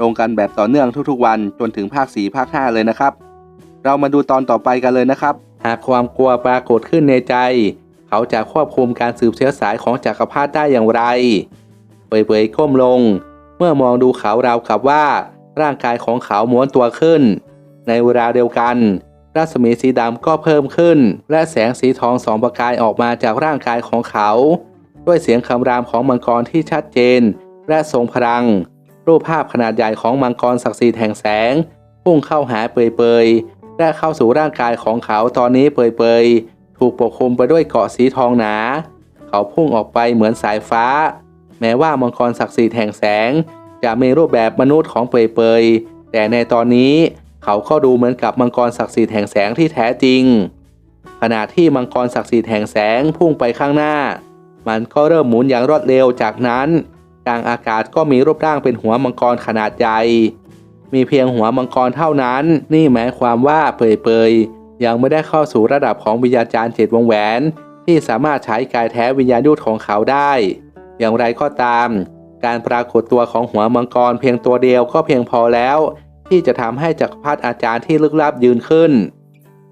ลงกันแบบต่อเนื่องทุกๆวันจนถึงภาค 4 ภาค 5 เลยนะครับ เรามาดูตอนต่อไปกันเลยนะครับ หากความกลัวปรากฏขึ้นในใจ เขาจะควบคุมการสืบเชื้อสายของจักรพรรดิได้อย่างไร เปยๆก้มลง เมื่อมองดูเขาราวกับว่า ร่างกายของเขาม้วนตัวขึ้น ในเวลาเดียวกัน รัศมีสีดำก็เพิ่มขึ้น และแสงสีทองสองประกายออกมาจากร่างกายของเขา ด้วยเสียงคำรามของมังกรที่ชัดเจน และทรงพลัง รูปภาพขนาดใหญ่ของมังกรศักดิ์สิทธิ์แห่งแสง พุ่งเข้าหาเปยๆและเข้าสู่ร่างกายของเขาตอนนี้เปยๆถูกปกคลุมไปด้วยเกาะสีทองหนา เขาพุ่งออกไปเหมือนสายฟ้า แม้ว่ามังกรศักดิ์สิทธิ์แห่งแสง จะมีรูปแบบมนุษย์ของเปยๆแต่ในตอนนี้เขาก็ดูเหมือนกับมังกรศักดิ์สิทธิ์แห่งแสงที่แท้จริง ขณะที่มังกรศักดิ์สิทธิ์แห่งแสงพุ่งไปข้างหน้า มันก็เริ่มหมุนอย่างรวดเร็วจากนั้น กลางอากาศก็มีรูปร่างเป็นหัวมังกรขนาดใหญ่ มีเพียงหัวมังกรเท่านั้น นี่หมายความว่าเปยๆ ยังไม่ได้เข้าสู่ระดับของวิญญาจารย์เจ็ดวงแหวน ที่สามารถใช้กายแท้วิญญาณยุทธของเขาได้ อย่างไรก็ตาม การปรากฏตัวของหัวมังกรเพียงตัวเดียวก็เพียงพอแล้ว ที่จะทำให้จักรพรรดิอาจารย์ที่ลึกลับยืนขึ้น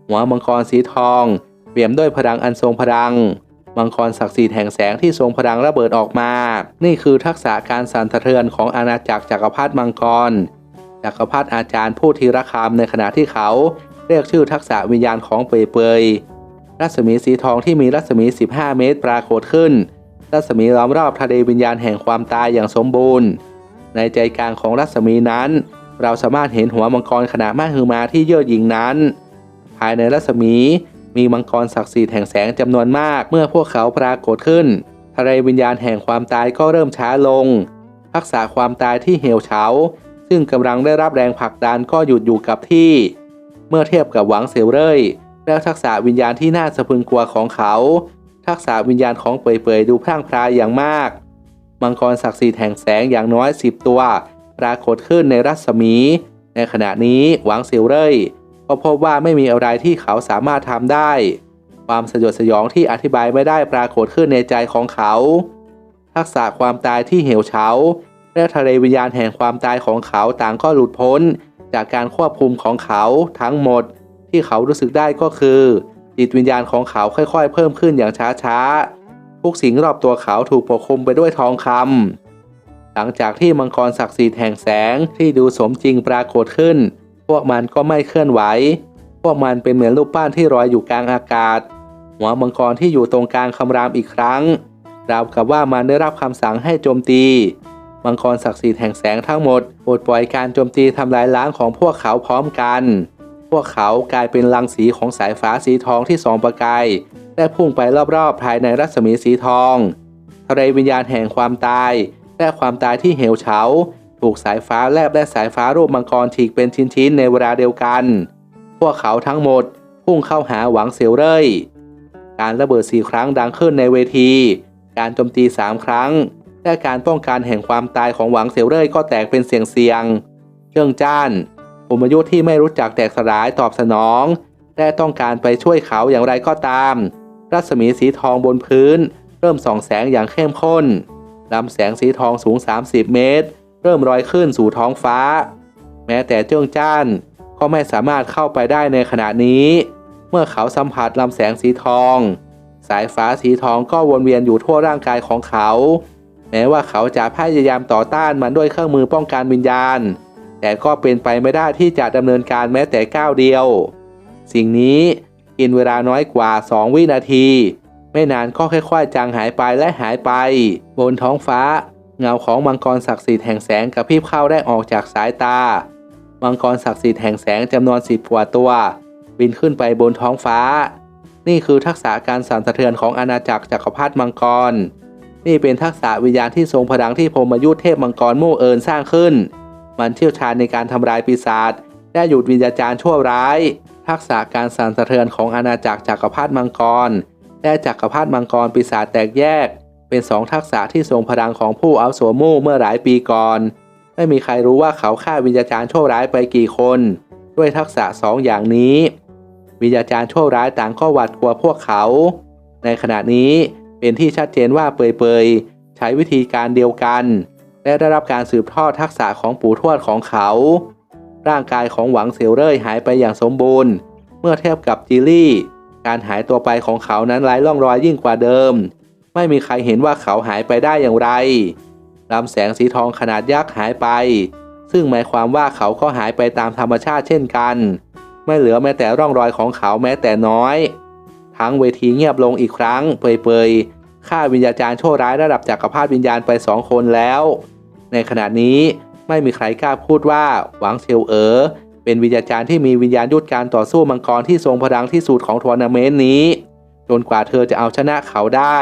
หัวมังกรสีทองเปี่ยมด้วยพลังอันทรงพลัง มังกรศักดิ์สิทธิ์แห่งแสงที่ทรงพลังระเบิดออกมา นี่คือทักษะการสั่นสะเทือนของอาณาจักรจักรพรรดิมังกร จักรพรรดิอาจารย์ผู้ทีระคามในขณะที่เขา เรียกชื่อทักษะวิญญาณของเปยเปยรัศมีสีทองที่มีรัศมี 15 เมตรปรากฏขึ้น รัศมีล้อมรอบทะเลวิญญาณแห่งความตายอย่างสมบูรณ์ ในใจกลางของรัศมีนั้น เราสามารถเห็นหัวมังกรขนาดมหึมาที่เย่อหยิ่งนั้น ภายในรัศมี มีมังกรศักดิ์สิทธิ์แห่งแสงจำนวนมาก เมื่อพวกเขาปรากฏขึ้นทะเลวิญญาณแห่งความตายก็เริ่มช้าลงทักษะความตายที่เหี่ยวเฉา ซึ่งกำลังได้รับแรงผลักดันก็หยุดอยู่กับที่ เมื่อเทียบกับหวังเซลเร่ยและทักษะวิญญาณที่น่าสะพึงกลัวของเขา ทักษะวิญญาณของเปยๆดูพร่างพรายอย่างมาก มังกรศักดิ์สิทธิ์แห่งแสงอย่างน้อย 10 ตัว ปรากฏขึ้นในรัศมี ในขณะนี้หวังเซลเร่ย ก็พบว่าไม่มีอะไรที่เขาสามารถทำได้ ความสยดสยองที่อธิบายไม่ได้ปรากฏขึ้นในใจของเขา ทักษะความตายที่เหี่ยวเฉาและทะเลวิญญาณแห่งความตายของเขาต่างก็หลุดพ้น จากการควบคุมของเขาทั้งหมด ที่เขารู้สึกได้ก็คือ จิตวิญญาณของเขาค่อยๆ เพิ่มขึ้นอย่างช้าๆทุกสิ่งรอบตัวเขาถูกปกคลุมไปด้วยทองคำหลังจากที่มังกรศักดิ์สิทธิ์แห่งแสงที่ดูสมจริงปรากฏขึ้น พวกมันก็ไม่เคลื่อนไหว พวกมันเป็นเหมือนรูปปั้นที่ลอยอยู่กลางอากาศ หัวมังกรที่อยู่ตรงกลางคำรามอีกครั้ง ราวกับว่ามันได้รับคำสั่งให้โจมตี มังกรศักดิ์สิทธิ์แห่งแสงทั้งหมดปลดปล่อยการโจมตีทำลายล้างของพวกเขาพร้อมกัน พวกเขากลายเป็นรังสีของสายฟ้าสีทองที่สองประกายและพุ่งไปรอบๆ ภายในรัศมีสีทองทะเลวิญญาณแห่งความตาย และความตายที่เหวเฉา ถูกสายฟ้าแลบและสายฟ้ารูปมังกรฉีกเป็นชิ้นๆในเวลาเดียวกัน พวกเขาทั้งหมดพุ่งเข้าหาหวังเซลเร่ย การระเบิดสี่ครั้งดังขึ้นในเวที การโจมตีสามครั้ง และการป้องกันแห่งความตายของหวังเซลเร่ยก็แตกเป็นเสียงเสียงเจิ้งจ้านผมอายุที่ไม่รู้จักแตกสลายตอบสนอง และต้องการไปช่วยเขาอย่างไรก็ตาม รัศมีสีทองบนพื้น เริ่มส่องแสงอย่างเข้มข้นลำแสงสีทองสูง 30 เมตร เริ่มลอยขึ้นสู่ท้องฟ้า แม้แต่เจ้งจ้านก็ไม่สามารถเข้าไปได้ในขณะนี้ เมื่อเขาสัมผัสลำแสงสีทอง สายฟ้าสีทองก็วนเวียนอยู่ทั่วร่างกายของเขา แม้ว่าเขาจะพยายามต่อต้านมันด้วยเครื่องมือป้องกันวิญญาณ แต่ก็เป็นไปไม่ได้ที่จะดำเนินการแม้แต่ก้าวเดียว สิ่งนี้กินเวลาน้อยกว่า 2 วินาที ไม่นานก็ค่อยๆจางหายไปและหายไป บนท้องฟ้า เงาของมังกรศักดิ์สิทธิ์แห่งแสงกระพริบเข้าได้ออกจากสายตา มังกรศักดิ์สิทธิ์แห่งแสงจำนวนสิบกว่าตัว บินขึ้นไปบนท้องฟ้า นี่คือทักษะการสั่นสะเทือนของอาณาจักรจักรพรรดิมังกร นี่เป็นทักษะวิญญาณที่ทรงพลังที่พรหมยุทธเทพมังกรโม่เอิญสร้างขึ้น มันเชี่ยวชาญในการทำลายปีศาจได้หยุดวิญญาจารย์ชั่วร้าย ทักษะการสั่นสะเทือนของอาณาจักรจักรพรรดิมังกรและจักรพรรดิมังกรปีศาจแตกแยก เป็นสองทักษะที่ทรงพลังของผู้เอาโสมู่เมื่อหลายปีก่อน ไม่มีใครรู้ว่าเขาฆ่าวิญญาจารย์ชั่วร้ายไปกี่คน ด้วยทักษะสองอย่างนี้ วิญญาจารย์ชั่วร้ายต่างก็หวาดกลัวพวกเขา ในขณะนี้เป็นที่ชัดเจนว่าเปยเปยๆ ใช้วิธีการเดียวกัน และได้รับการสืบทอดทักษะของปู่ทวดของเขา ร่างกายของหวังเซียวเร่ยหายไปอย่างสมบูรณ์ เมื่อเทียบกับจิลี่ การหายตัวไปของเขานั้นไร้ร่องรอยยิ่งกว่าเดิม ไม่มีใครเห็นว่าเขาหายไปได้อย่างไรลำแสงสีทองขนาดยักษ์หายไป ซึ่งหมายความว่าเขาก็หายไปตามธรรมชาติเช่นกัน ไม่เหลือแม้แต่ร่องรอยของเขาแม้แต่น้อย ทั้งเวทีเงียบลงอีกครั้ง เปยๆฆ่าวิญญาจารย์ชั่วร้ายระดับจักรพรรดิวิญญาณไปสองคนแล้ว ในขณะนี้ไม่มีใครกล้าพูดว่าหวังเซียวเอ๋อเป็นวิญญาจารย์ที่มีวิญญาณยุทธการต่อสู้มังกรที่ทรงพลังที่สุดของทัวร์นาเมนต์นี้ จนกว่าเธอจะเอาชนะเขาได้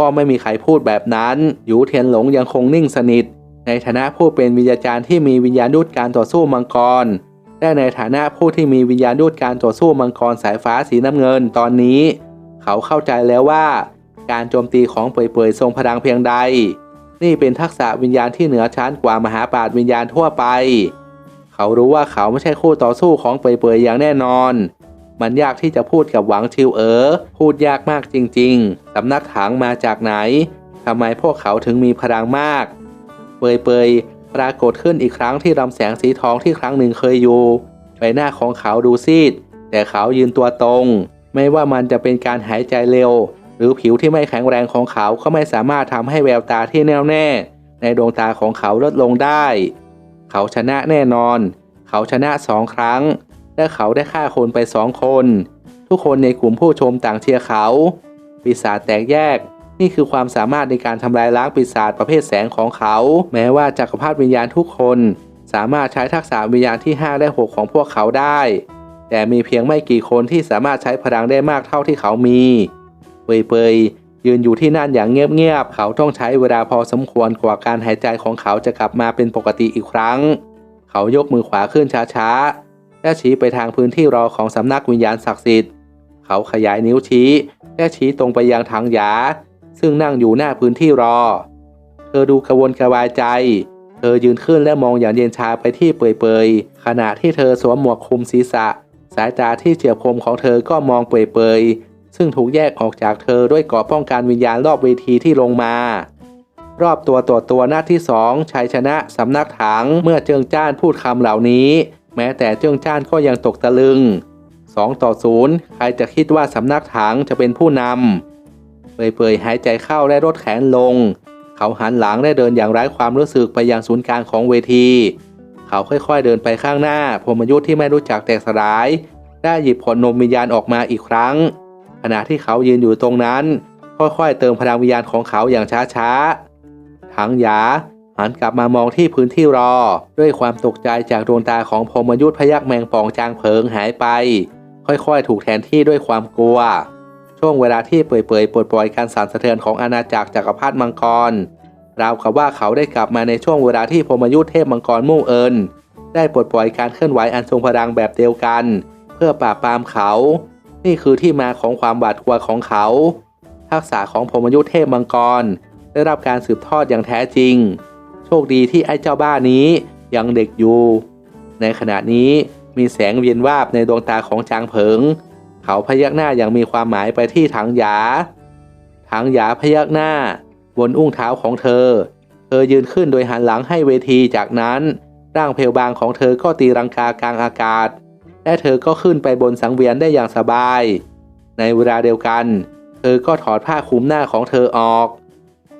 ก็ไม่มีใครพูดแบบนั้นหยูเทียนหลงยังคงนิ่งสนิท ในฐานะผู้เป็นวิญญาจารย์ที่มีวิญญาณยุทธการต่อสู้มังกรและในฐานะผู้ที่มีวิญญาณยุทธการต่อสู้มังกรสายฟ้าสีน้ำเงินตอนนี้ เขาเข้าใจแล้วว่า การโจมตีของเปยๆทรงพลังเพียงใด นี่เป็นทักษะวิญญาณที่เหนือชั้นกว่ามหาปราชญ์วิญญาณทั่วไป เขารู้ว่าเขาไม่ใช่คู่ต่อสู้ของเปยๆอย่างแน่นอน มันยากที่จะพูดกับหวังชิวเอ๋อพูดยากมากจริงๆ สำนักถังมาจากไหนทำไมพวกเขาถึงมีพลังมาก เปยๆปรากฏขึ้นอีกครั้งที่ลำแสงสีทองที่ครั้งหนึ่งเคยอยู่ใบหน้าของเขาดูซีด แต่เขายืนตัวตรง ไม่ว่ามันจะเป็นการหายใจเร็ว หรือผิวที่ไม่แข็งแรงของเขาก็ไม่สามารถทำให้แววตาที่แน่วแน่ ในดวงตาของเขาลดลงได้ เขาชนะแน่นอน เขาชนะสองครั้ง และเขาได้ฆ่าคนไปสองคน ทุกคนในกลุ่มผู้ชมต่างเชียร์เขา ปีศาจแตกแยก นี่คือความสามารถในการทำลายล้างปีศาจประเภทแสงของเขา แม้ว่าจักรพรรดิวิญญาณทุกคน สามารถใช้ทักษะวิญญาณที่ 5 และ 6 ของพวกเขาได้ แต่มีเพียงไม่กี่คนที่สามารถใช้พลังได้มากเท่าที่เขามีเปยเปยๆยืนอยู่ที่นั่นอย่างเงียบๆเขาต้องใช้เวลาพอสมควรกว่าการหายใจของเขาจะกลับมาเป็นปกติอีกครั้ง เขายกมือขวาขึ้นช้าๆ และชี้ไปทางพื้นที่รอของสำนักวิญญาณศักดิ์สิทธิ์ เขาขยายนิ้วชี้ และชี้ตรงไปยังทางหยา ซึ่งนั่งอยู่หน้าพื้นที่รอ เธอดูกระวนกระวายใจ เธอยืนขึ้นและมองอย่างเย็นชาไปที่เปยๆ ขณะที่เธอสวมหมวกคลุมศีรษะ สายตาที่เฉียบคมของเธอก็มองเปยๆ ซึ่งถูกแยกออกจากเธอด้วยเกราะป้องกันวิญญาณรอบเวทีที่ลงมารอบตัวต่อตัวหน้าที่สองชัยชนะสำนักถังเมื่อเจิงจ้านพูดคำเหล่านี้ แม้แต่เจิงจ้านก็ยังตกตะลึง 2 ต่อ 0 ใครจะคิดว่าสำนักถังจะเป็นผู้นำเปื่อยๆหายใจเข้าและลดแขนลง เขาหันหลังและเดินอย่างไร้ความรู้สึกไปยังศูนย์กลางของเวที เขาค่อยๆเดินไปข้างหน้าพรหมยุทธ์ที่ไม่รู้จักแตกสลาย ได้หยิบผลนมวิญญาณออกมาอีกครั้ง ขณะที่เขายืนอยู่ตรงนั้น ค่อยๆเติมพลังวิญญาณของเขาอย่างช้าๆถังหยา หันกลับมามองที่พื้นที่รอ ด้วยความตกใจจากดวงตาของพรมยุทธพยักแมงป่องจางเผิงหายไป ค่อยๆ ถูกแทนที่ด้วยความกลัว ช่วงเวลาที่เปื่อยๆปลดปล่อยการสั่นสะเทือนของอาณาจักรจักรพรรดิมังกรราวกับว่าเขาได้กลับมาในช่วงเวลาที่พรมยุทธเทพมังกรมุ่เอิญได้ปลดปล่อยการเคลื่อนไหวอันทรงพลังแบบเดียวกัน เพื่อปราบปรามเขา นี่คือที่มาของความบาดกลัวของเขา ทักษะของพรมยุทธเทพมังกร ได้รับการสืบทอดอย่างแท้จริง ชคดีที่ไอ้เจ้าบ้านี้ยังเด็กอยู่ ในขณะนี้มีแสงเวียนวาบในดวงตาของจางเผิง เขาพยักหน้าอย่างมีความหมายไปที่ถังหยาถังหยาพยักหน้า บนอุ้งเท้าของเธอ เธอยืนขึ้นโดยหันหลังให้เวทีจากนั้นร่างเพลบางของเธอก็ตีรังกากลางอากาศ และเธอก็ขึ้นไปบนสังเวียนได้อย่างสบาย ในเวลาเดียวกัน เธอก็ถอดผ้าคลุมหน้าของเธอออก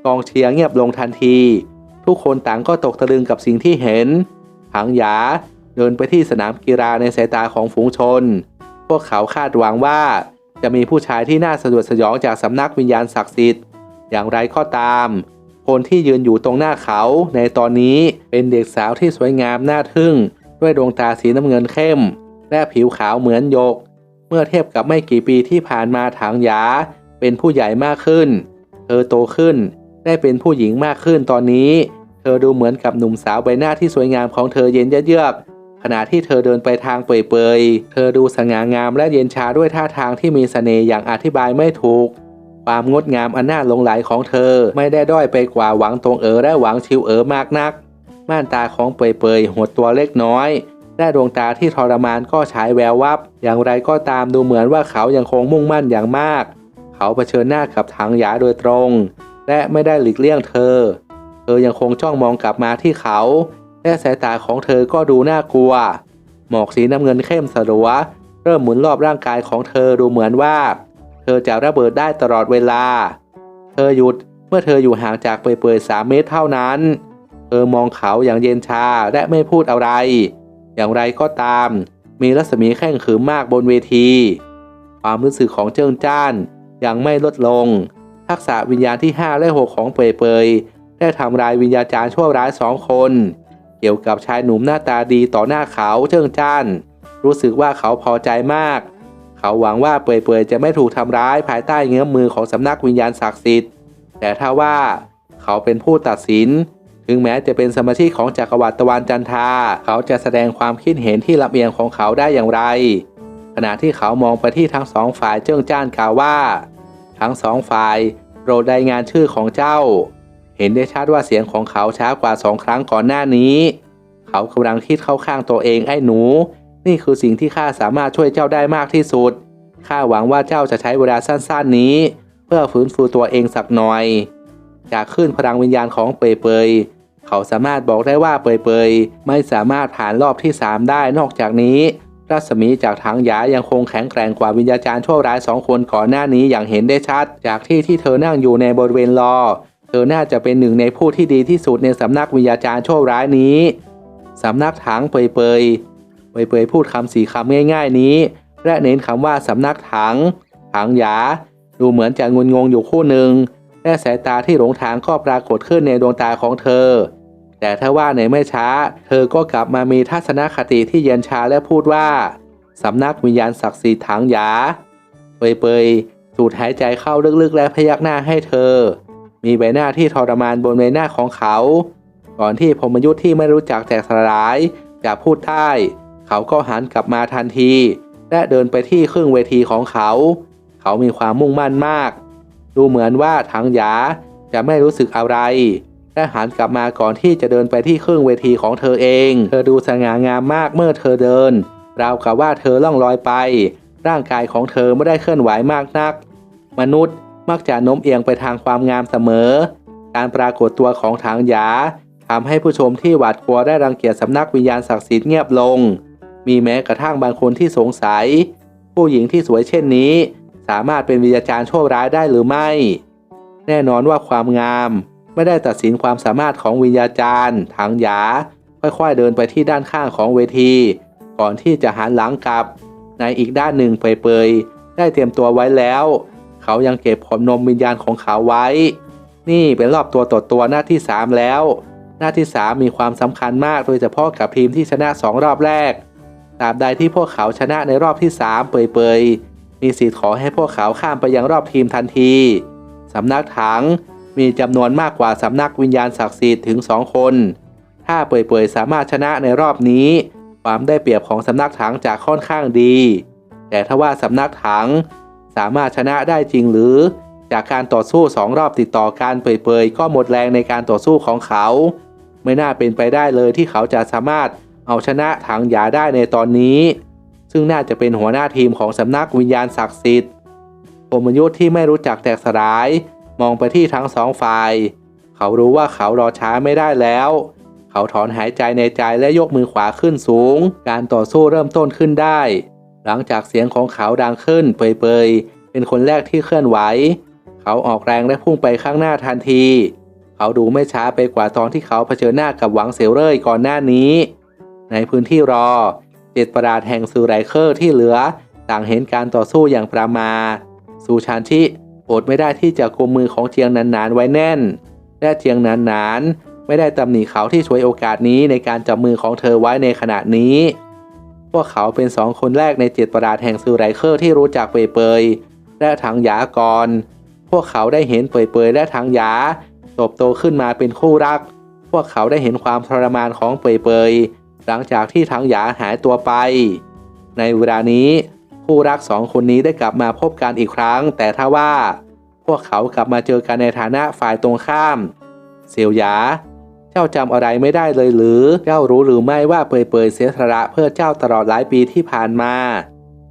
กองเชียร์เงียบลงทันที ทุกคนต่างก็ตกตะลึงกับสิ่งที่เห็นถังหยาเดินไปที่สนามกีฬาในสายตาของฝูงชน พวกเขาคาดหวังว่าจะมีผู้ชายที่น่าสะดุดสยองจากสำนักวิญญาณศักดิ์สิทธิ์ อย่างไรก็ตาม คนที่ยืนอยู่ตรงหน้าเขาในตอนนี้เป็นเด็กสาวที่สวยงามน่าทึ่ง ด้วยดวงตาสีน้ำเงินเข้ม และผิวขาวเหมือนหยก เมื่อเทียบกับไม่กี่ปีที่ผ่านมาถังหยาเป็นผู้ใหญ่มากขึ้น เธอโตขึ้น ได้เป็นผู้หญิงมากขึ้นตอนนี้ เธอดูเหมือนกับหนุ่มสาวใบหน้าที่สวยงามของเธอเย็นเยือกขณะที่เธอเดินไปทางเปยๆ เธอดูสง่างามและเย็นชาด้วยท่าทางที่มีเสน่ห์อย่างอธิบายไม่ถูก ความงดงามอันน่าหลงไหลของเธอไม่ได้ด้อยไปกว่าหวังตรงเอ๋อและหวังชิวเอ๋อมากนัก ม่านตาของเปยๆหดตัวเล็กน้อย และดวงตาที่ทรมานก็ฉายแวววับ อย่างไรก็ตามดูเหมือนว่าเขายังคงมุ่งมั่นอย่างมาก เขาเผชิญหน้ากับถังหยาโดยตรง และไม่ได้หลีกเลี่ยงเธอ ธอยังคงจ้องมองกลับมาที่เขา และสายตาของเธอก็ดูน่ากลัว หมอกสีน้ำเงินเข้มสลัว เริ่มหมุนรอบร่างกายของเธอดูเหมือนว่า เธอจะระเบิดได้ตลอดเวลา เธอหยุดเมื่อเธออยู่ห่างจากเปื่อยๆสามเมตรเท่านั้น เธอมองเขาอย่างเย็นชาและไม่พูดอะไร อย่างไรก็ตาม มีรัศมีแข่งขืมมากบนเวที ความรู้สึกของเจิ้งจ้านยังไม่ลดลง ทักษะวิญญาณที่ 5 และ 6 ของเปยเปย ได้ทำลายวิญญาจารย์ชั่วร้ายสองคน เกี่ยวกับชายหนุ่มหน้าตาดีต่อหน้าเขาเจิ้งจ้าน รู้สึกว่าเขาพอใจมาก เขาหวังว่าเปยเปยๆจะไม่ถูกทำร้ายภายใต้เงื้อมมือของสำนักวิญญาณศักดิ์สิทธิ์ แต่ถ้าว่าเขาเป็นผู้ตัดสิน ถึงแม้จะเป็นสมาชิกของจักรวรรดิตะวันจันทราเขาจะแสดงความคิดเห็นที่ลำเอียงของเขาได้อย่างไร ขณะที่เขามองไปที่ทั้งสองฝ่ายเจิ้งจ้านกล่าวว่า ทั้งสองฝ่ายโปรดรายงานชื่อของเจ้า เห็นได้ชัดว่าเสียงของเขาช้ากว่าสองครั้งก่อนหน้านี้ เขากำลังคิดเข้าข้างตัวเองไอ้หนู นี่คือสิ่งที่ข้าสามารถช่วยเจ้าได้มากที่สุด ข้าหวังว่าเจ้าจะใช้เวลาสั้นๆนี้ เพื่อฟื้นฟูตัวเองสักหน่อย จากขึ้นพลังวิญญาณของเปยเปยเขาสามารถบอกได้ว่าเปยเปยไม่สามารถผ่านรอบที่ 3 ได้นอกจากนี้ รัศมีจากถังยายังคงแข็งแกร่งกว่าวิญญาจารย์ชั่วร้ายสองคนก่อนหน้านี้อย่างเห็นได้ชัด จากที่ที่เธอนั่งอยู่ในบริเวณรอ เธอน่าจะเป็นหนึ่งในผู้ที่ดีที่สุดในสำนักวิญญาจารย์ชั่วร้ายนี้ สำนักถังเปยเปยเปยเปยพูดคำสี่คำง่าย ๆ นี้ และเน้นคำว่าสำนักถังถังหยา ดูเหมือนจะงุนงงอยู่คู่หนึ่ง และสายตาที่หลงทางก็ปรากฏขึ้นในดวงตาของเธอ แต่ถ้าว่าในไม่ช้า เธอก็กลับมามีทัศนคติที่เย็นชาและพูดว่า สำนักวิญญาณศักดิ์สิทธิ์ถังหยา เปยเปยสูดหายใจเข้าลึกๆและพยักหน้าให้เธอ มีใบหน้าที่ทรมานบนใบหน้าของเขา ก่อนที่พรมยุทธ์ที่ไม่รู้จักแตกสลายจะพูดได้เขาก็หันกลับมาทันที และเดินไปที่ครึ่งเวทีของเขา เขามีความมุ่งมั่นมาก ดูเหมือนว่าถังหยาจะไม่รู้สึกอะไรและหันกลับมาก่อนที่จะเดินไปที่ครึ่งเวทีของเธอเอง เธอดูสง่างามมากเมื่อเธอเดิน ราวกับว่าเธอล่องลอยไป ร่างกายของเธอไม่ได้เคลื่อนไหวมากนัก มนุษย์ มักจะโน้มเอียงไปทางความงามเสมอ การปรากฏตัวของถังหยาทำให้ผู้ชมที่หวาดกลัวได้รังเกียจสำนักวิญญาณศักดิ์สิทธิ์เงียบลง มีแม้กระทั่งบางคนที่สงสัย ผู้หญิงที่สวยเช่นนี้ สามารถเป็นวิญญาจารย์โชคร้ายได้หรือไม่ แน่นอนว่าความงามไม่ได้ตัดสินความสามารถของวิญญาจารย์ถังหยา ค่อยๆเดินไปที่ด้านข้างของเวที ก่อนที่จะหันหลังกลับ ในอีกด้านหนึ่งเปยๆได้เตรียมตัวไว้แล้ว เขายังเก็บผลนมวิญญาณของเขาไว้ นี่เป็นรอบตัวต่อตัวหน้าที่ 3 แล้ว หน้าที่ 3 มีความสำคัญมากโดยเฉพาะกับทีมที่ชนะ 2 รอบแรกตราบใดที่พวกเขาชนะในรอบที่ 3 เปยๆ มีสิทธิ์ขอให้พวกเขาข้ามไปยังรอบทีมทันทีสำนักถังมีจำนวนมากกว่าสำนักวิญญาณศักดิ์สิทธิ์ถึง 2 คน ถ้าเปยๆสามารถชนะในรอบนี้ ความได้เปรียบของสำนักถังจะค่อนข้างดี แต่ถ้าว่าสำนักถัง สามารถชนะได้จริงหรือ จากการต่อสู้สองรอบติดต่อกันเปยๆ ก็หมดแรงในการต่อสู้ของเขา ไม่น่าเป็นไปได้เลยที่เขาจะสามารถเอาชนะถังหยาได้ในตอนนี้ ซึ่งน่าจะเป็นหัวหน้าทีมของสำนักวิญญาณศักดิ์สิทธิ์ปมยุทธ์ที่ไม่รู้จักแตกสลาย มองไปที่ทั้งสองฝ่าย เขารู้ว่าเขารอช้าไม่ได้แล้ว เขาถอนหายใจในใจและยกมือขวาขึ้นสูง การต่อสู้เริ่มต้นขึ้นได้ หลังจากเสียงของเขาดังขึ้นเปยๆ เป็นคนแรกที่เคลื่อนไหว เขาออกแรงและพุ่งไปข้างหน้าทันที เขาดูไม่ช้าไปกว่าตอนที่เขาเผชิญหน้ากับหวังเซลเร่ยก่อนหน้านี้ ในพื้นที่รอ เจ็ดประดาษแห่งซูไรเคอร์ที่เหลือ ต่างเห็นการต่อสู้อย่างประมาทซูชานชิอดไม่ได้ที่จะกุมมือของเจียงนานๆไว้แน่น และเจียงนานๆไม่ได้ตำหนิเขาที่ช่วยโอกาสนี้ในการจับมือของเธอไว้ในขณะนี้ พวกเขาเป็นสองคนแรกในเจ็ดประดาษแห่งซูไรเคอร์ที่รู้จักเปยๆและถังหยากร พวกเขาได้เห็นเปยๆและถังหยาเติบโตขึ้นมาเป็นคู่รัก พวกเขาได้เห็นความทรมานของเปยเปยหลังจากที่ทังหยาหายตัวไป ในเวลานี้คู่รักสองคนนี้ได้กลับมาพบกันอีกครั้ง แต่ถ้าว่า พวกเขากลับมาเจอกันในฐานะฝ่ายตรงข้าม เซียวหยา เจ้าจำอะไรไม่ได้เลยหรือ เจ้ารู้หรือไม่ว่าเปยเปยเสียสละเพื่อเจ้าตลอดหลายปีที่ผ่านมา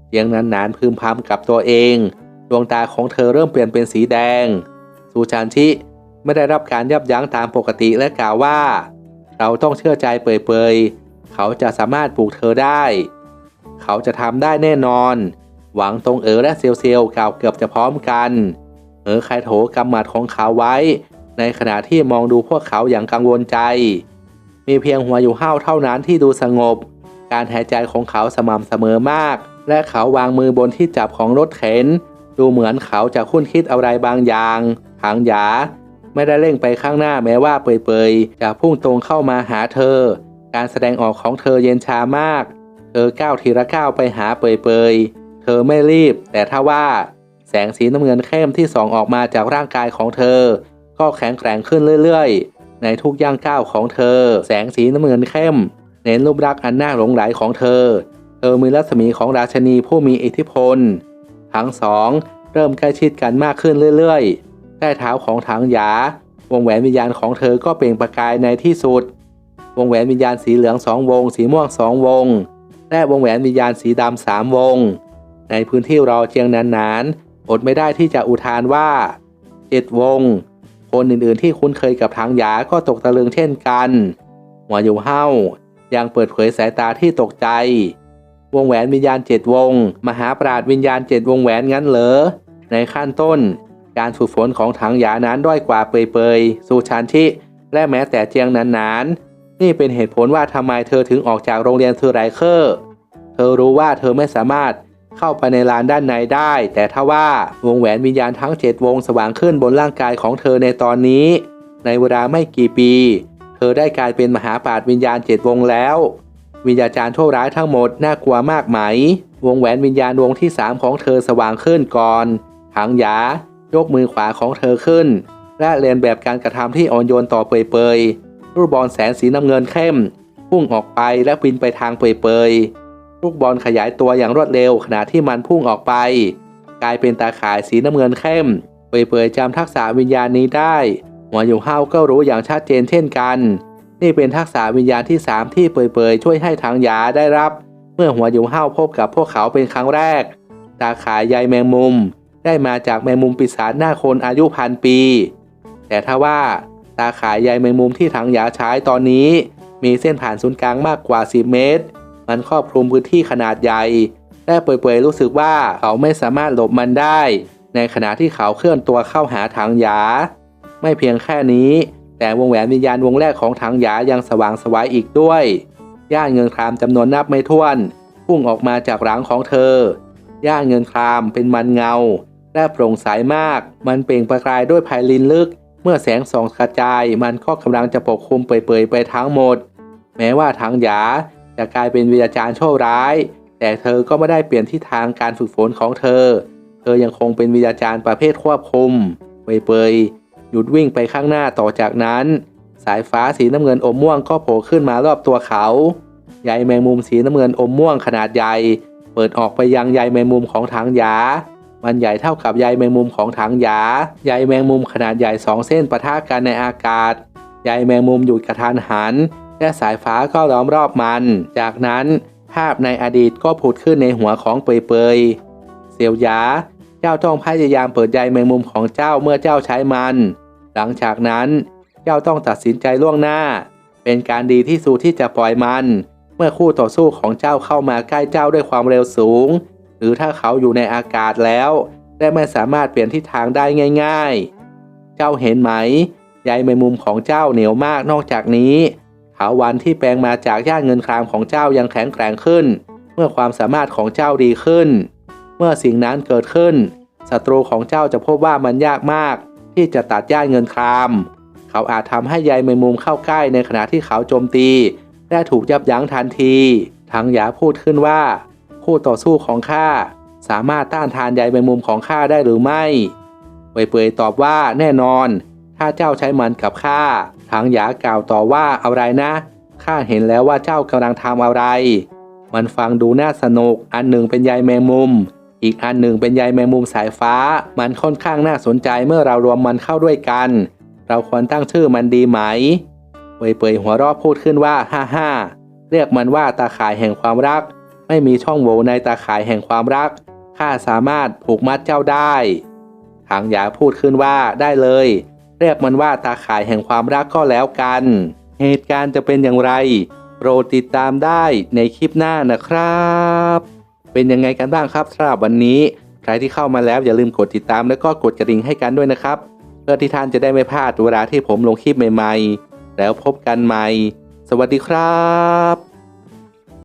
เสียงนั้นนานพึมพำกับตัวเอง ดวงตาของเธอเริ่มเปลี่ยนเป็นสีแดง ซูชานชิไม่ได้รับการยับยั้งตามปกติและกล่าวว่า เราต้องเชื่อใจเปยเปยเขาจะสามารถปลูกเธอได้ เขาจะทำได้แน่นอน หวังตรงเอ๋อและเซียวเซียวกล่าวเกือบจะพร้อมกัน เอ๋อไคโถกำหมัดของเขาไว้ ในขณะที่มองดูพวกเขาอย่างกังวลใจ มีเพียงหัวอยู่ห้าวเท่านั้นที่ดูสงบ การหายใจของเขาสม่ำเสมอมาก และเขาวางมือบนที่จับของรถเข็น ดูเหมือนเขาจะคุ้นคิดอะไรบางอย่างหางหยา ไม่ได้เร่งไปข้างหน้าแม้ว่าเปยๆจะพุ่งตรงเข้ามาหาเธอ การแสดงออกของเธอเย็นชามาก เธอก้าวทีละก้าวไปหาเปยๆเธอไม่รีบ แต่ถ้าว่าแสงสีน้ำเงินเข้มที่ส่องออกมาจากร่างกายของเธอ ก็แข็งแกร่งขึ้นเรื่อยๆ ในทุกย่างก้าวของเธอ แสงสีน้ำเงินเข้ม เน้นรูปลักษณ์อันน่าหลงไหลของเธอ เธอมีรัศมีของราชนีผู้มีอิทธิพล ทั้งสองเริ่มใกล้ชิดกันมากขึ้นเรื่อยๆ ใต้เท้าของถังหยาวงแหวนวิญญาณของเธอก็เปล่งประกายในที่สุด วงแหวนวิญญาณสีเหลืองสองวง สีม่วงสองวง และวงแหวนวิญญาณสีดำสามวง ในพื้นที่รอเจียงนานๆ อดไม่ได้ที่จะอุทานว่าเจ็ดวง คนอื่นๆที่คุ้นเคยกับทางหยาก็ตกตะลึงเช่นกันหัวอยู่เห้ายังเปิดเผยสายตาที่ตกใจ วงแหวนวิญญาณเจ็ดวง มหาปราดวิญญาณเจ็ดวงแหวนงั้นเหรอ ในขั้นต้น การฝึกฝนของถังหยานั้นด้อยกว่าเปยๆสูชานชิและแม้แต่เจียงนานๆ นี่เป็นเหตุผลว่าทำไมเธอถึงออกจากโรงเรียนเทอไรเคอร์ เธอรู้ว่าเธอไม่สามารถ เข้าไปในลานด้านในได้ แต่ถ้าว่าวงแหวนวิญญาณทั้งเจ็ดวงสว่างขึ้นบนร่างกายของเธอในตอนนี้ ในเวลาไม่กี่ปี เธอได้กลายเป็นมหาปราดวิญญาณเจ็ดวงแล้ว วิญญาจารย์ชั่วร้ายทั้งหมดน่ากลัวมากไหม วงแหวนวิญญาณวงที่สามของเธอสว่างขึ้นก่อนถังหยายกมือขวาของเธอขึ้น และเรียนแบบการกระทำที่อ่อนโยนต่อเปยๆรูปบอลแสนสีน้ำเงินเข้มพุ่งออกไปและบินไปทางเปยๆ ลูกบอลขยายตัวอย่างรวดเร็วขณะที่มันพุ่งออกไป กลายเป็นตาข่ายสีน้ำเงินเข้ม เปยๆจำทักษะวิญญาณนี้ได้หัวอยู่เฮาก็รู้อย่างชัดเจนเช่นกัน นี่เป็นทักษะวิญญาณที่สามที่เปยๆช่วยให้ทางยาได้รับ เมื่อหัวอยู่เฮาพบกับพวกเขาเป็นครั้งแรก ตาขายใยแมงมุม ได้มาจากแมงมุมปีศาจหน้าคนอายุพันปี แต่ถ้าว่าตาขายใยแมงมุมที่ถังยาใช้ตอนนี้ มีเส้นผ่านศูนย์กลางมากกว่า 10 เมตร มันครอบคลุมพื้นที่ขนาดใหญ่ และเปื่อยๆรู้สึกว่าเขาไม่สามารถหลบมันได้ ในขณะที่เขาเคลื่อนตัวเข้าหาถังหยา ไม่เพียงแค่นี้ แต่วงแหวนวิญญาณวงแรกของถังหยายังสว่างสวายอีกด้วยย่านเงินครามจำนวนนับไม่ถ้วนพุ่งออกมาจากหลังของเธอย่านเงินครามเป็นมันเงา และโปร่งใสมาก มันเปล่งประกายด้วยภายลินลึก เมื่อแสงส่องกระจาย มันก็กำลังจะปกคลุมเปื่อยๆไปทั้งหมด แม้ว่าทางหยา จะกลายเป็นวิญญาณโชคร้าย แต่เธอก็ไม่ได้เปลี่ยนทิศทางการฝึกฝนของเธอ เธอยังคงเป็นวิญญาณประเภทควบคุมเปื่อยๆหยุดวิ่งไปข้างหน้าต่อจากนั้น สายฟ้าสีน้ำเงินอมม่วงก็โผล่ขึ้นมารอบตัวเขาใยแมงมุมสีน้ำเงินอมม่วงขนาดใหญ่เปิดออกไปยังใยแมงมุมของถังยา มันใหญ่เท่ากับใยแมงมุมของถังยา ใยแมงมุมขนาดใหญ่สองเส้นปะทะกันในอากาศ ใยแมงมุมหยุดกระทันหัน และสายฟ้าก็ล้อมรอบมัน จากนั้นภาพในอดีตก็ผุดขึ้นในหัวของเปยเปยเสียวหยา เจ้าต้องพยายามเปิดใยแมงมุมของเจ้าเมื่อเจ้าใช้มัน หลังจากนั้นเจ้าต้องตัดสินใจล่วงหน้า เป็นการดีที่สุดที่จะปล่อยมัน เมื่อคู่ต่อสู้ของเจ้าเข้ามาใกล้เจ้าด้วยความเร็วสูง หรือถ้าเขาอยู่ในอากาศแล้วและไม่สามารถเปลี่ยนทิศทางได้ง่าย ๆ เจ้าเห็นไหมใยแมงมุมของเจ้าเหนียวมากนอกจากนี้ ถาวันที่แปลงมาจากย่านเงินครามของเจ้ายังแข็งแกร่งขึ้น เมื่อความสามารถของเจ้าดีขึ้น เมื่อสิ่งนั้นเกิดขึ้นศัตรูของเจ้าจะพบว่ามันยากมาก ที่จะตัดย่านเงินคราม เขาอาจทำให้ใยแมงมุมเข้าใกล้ในขณะที่เขาโจมตี และถูกยับยั้งทันทีทังหยาพูดขึ้นว่า คู่ต่อสู้ของข้าสามารถต้านทานใยแมงมุมของข้าได้หรือไม่เปื่อยตอบว่าแน่นอน ถ้าเจ้าใช้มันกับข้า ทางหยากล่าวต่อว่าอะไรนะข้าเห็นแล้วว่าเจ้ากำลังทำอะไร มันฟังดูน่าสนุก อันหนึ่งเป็นใยแมงมุม อีกอันหนึ่งเป็นใยแมงมุมสายฟ้า มันค่อนข้างน่าสนใจเมื่อเรารวมมันเข้าด้วยกัน เราควรตั้งชื่อมันดีไหมเวยเปยหัวเรอบพูดขึ้นว่าฮ่าฮ่าเรียกมันว่าตาข่ายแห่งความรัก ไม่มีช่องโหว่ในตาข่ายแห่งความรักข้าสามารถผูกมัดเจ้าได้ทางหยาพูดขึ้นว่าได้เลย เรียกมันว่าตาข่ายแห่งความรักก็แล้วกัน เหตุการณ์จะเป็นอย่างไร โปรดติดตามได้ในคลิปหน้านะครับ เป็นยังไงกันบ้างครับสำหรับวันนี้ ใครที่เข้ามาแล้วอย่าลืมกดติดตามแล้วก็กดกระดิ่งให้กันด้วยนะครับ เพื่อที่ท่านจะได้ไม่พลาดเวลาที่ผมลงคลิปใหม่ ๆ แล้วพบกันใหม่ สวัสดีครับ